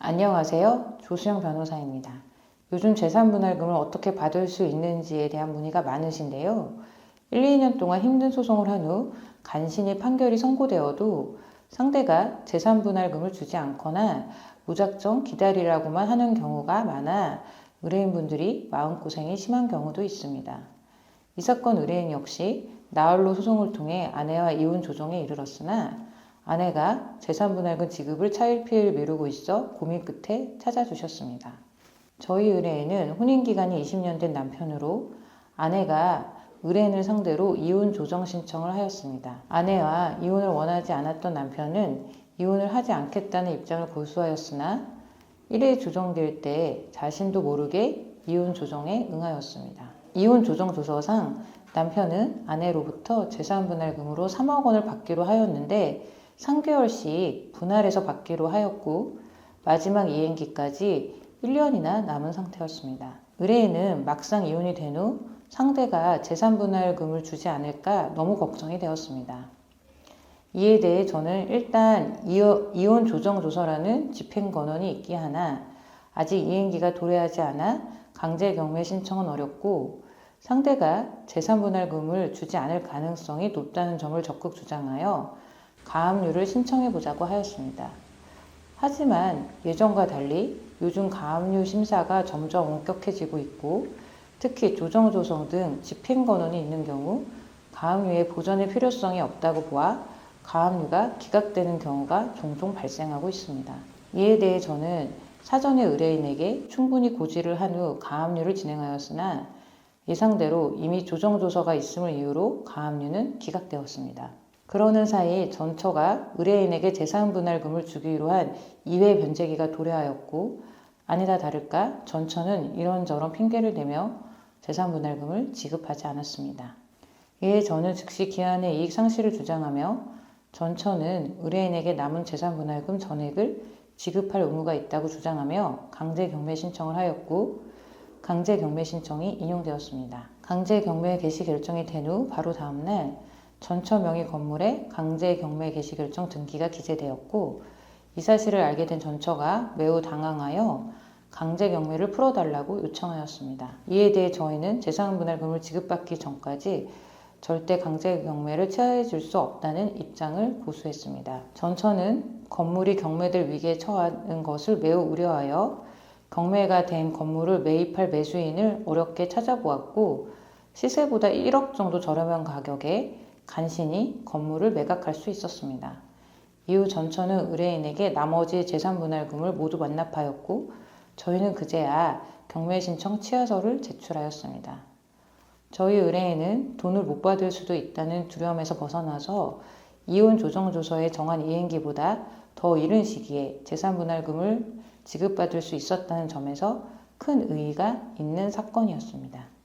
안녕하세요. 조수영 변호사입니다. 요즘 재산분할금을 어떻게 받을 수 있는지에 대한 문의가 많으신데요. 1, 2년 동안 힘든 소송을 한 후 간신히 판결이 선고되어도 상대가 재산분할금을 주지 않거나 무작정 기다리라고만 하는 경우가 많아 의뢰인분들이 마음고생이 심한 경우도 있습니다. 이 사건 의뢰인 역시 나홀로 소송을 통해 아내와 이혼 조정에 이르렀으나 아내가 재산분할금 지급을 차일피일 미루고 있어 고민 끝에 찾아주셨습니다. 저희 의뢰인은 혼인기간이 20년 된 남편으로 아내가 의뢰인을 상대로 이혼 조정 신청을 하였습니다. 아내와 이혼을 원하지 않았던 남편은 이혼을 하지 않겠다는 입장을 고수하였으나 1회 조정될 때 자신도 모르게 이혼 조정에 응하였습니다. 이혼 조정 조서상 남편은 아내로부터 재산분할금으로 3억 원을 받기로 하였는데 3개월씩 분할해서 받기로 하였고 마지막 이행기까지 1년이나 남은 상태였습니다. 의뢰인은 막상 이혼이 된 후 상대가 재산 분할금을 주지 않을까 너무 걱정이 되었습니다. 이에 대해 저는 일단 이혼 조정 조서라는 집행권원이 있기 하나 아직 이행기가 도래하지 않아 강제 경매 신청은 어렵고 상대가 재산 분할금을 주지 않을 가능성이 높다는 점을 적극 주장하여 가압류를 신청해 보자고 하였습니다. 하지만 예전과 달리 요즘 가압류 심사가 점점 엄격해지고 있고 특히 조정 조성 등 집행권원이 있는 경우 가압류의 보전의 필요성이 없다고 보아 가압류가 기각되는 경우가 종종 발생하고 있습니다. 이에 대해 저는 사전에 의뢰인에게 충분히 고지를 한 후 가압류를 진행하였으나 예상대로 이미 조정 조서가 있음을 이유로 가압류는 기각되었습니다. 그러는 사이 전처가 의뢰인에게 재산 분할금을 주기로 한 2회 변제기가 도래하였고 아니다 다를까 전처는 이런저런 핑계를 대며 재산 분할금을 지급하지 않았습니다. 이에 저는 즉시 기한의 이익 상실을 주장하며 전처는 의뢰인에게 남은 재산 분할금 전액을 지급할 의무가 있다고 주장하며 강제 경매 신청을 하였고 강제 경매 신청이 인용되었습니다. 강제 경매 개시 결정이 된 후 바로 다음 날 전처 명의 건물에 강제 경매 개시 결정 등기가 기재되었고 이 사실을 알게 된 전처가 매우 당황하여 강제 경매를 풀어달라고 요청하였습니다. 이에 대해 저희는 재산분할금을 지급받기 전까지 절대 강제 경매를 취하해 줄 수 없다는 입장을 고수했습니다. 전처는 건물이 경매될 위기에 처하는 것을 매우 우려하여 경매가 된 건물을 매입할 매수인을 어렵게 찾아보았고 시세보다 1억 정도 저렴한 가격에 간신히 건물을 매각할 수 있었습니다. 이후 전처는 의뢰인에게 나머지 재산 분할금을 모두 완납하였고 저희는 그제야 경매 신청 취하서를 제출하였습니다. 저희 의뢰인은 돈을 못 받을 수도 있다는 두려움에서 벗어나서 이혼 조정 조서에 정한 이행기보다 더 이른 시기에 재산 분할금을 지급받을 수 있었다는 점에서 큰 의의가 있는 사건이었습니다.